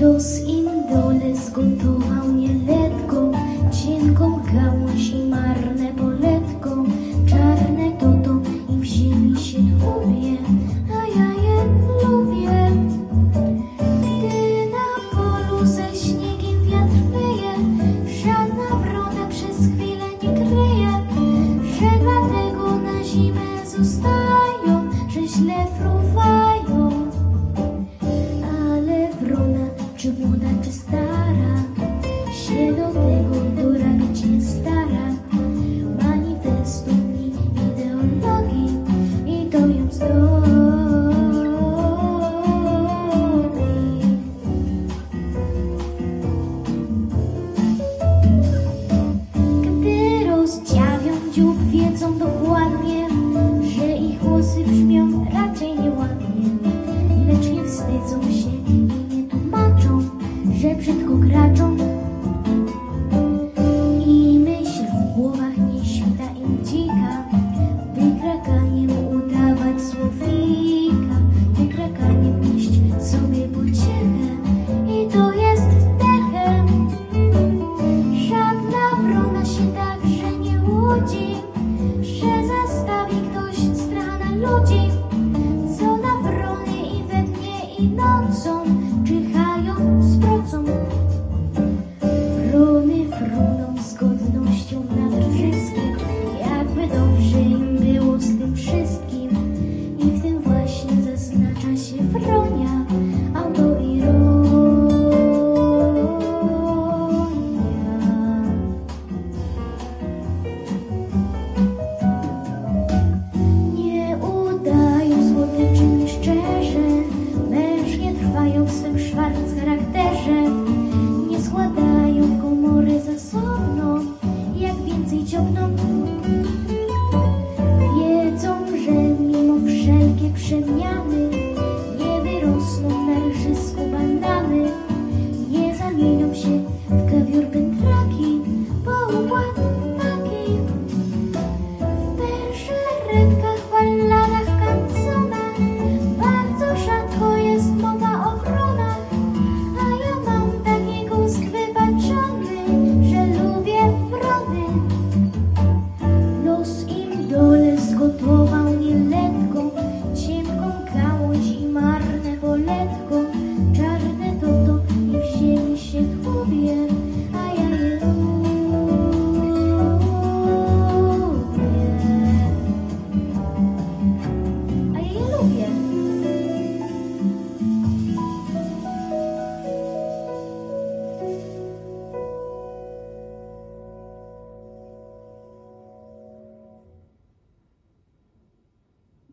los indoles con brzmią raczej nieładnie, lecz nie wstydzą się i nie tłumaczą, że brzydko kraczą. I myśl w głowach nie świta im dzika, wykrakaniem udawać słowika, wykrakaniem iść sobie po ciebie. I to jest dechem. Żadna wrona się także nie łudzi. not so much. zamienią się w kawior pętraki, po opłatach takich, w perszeretkach.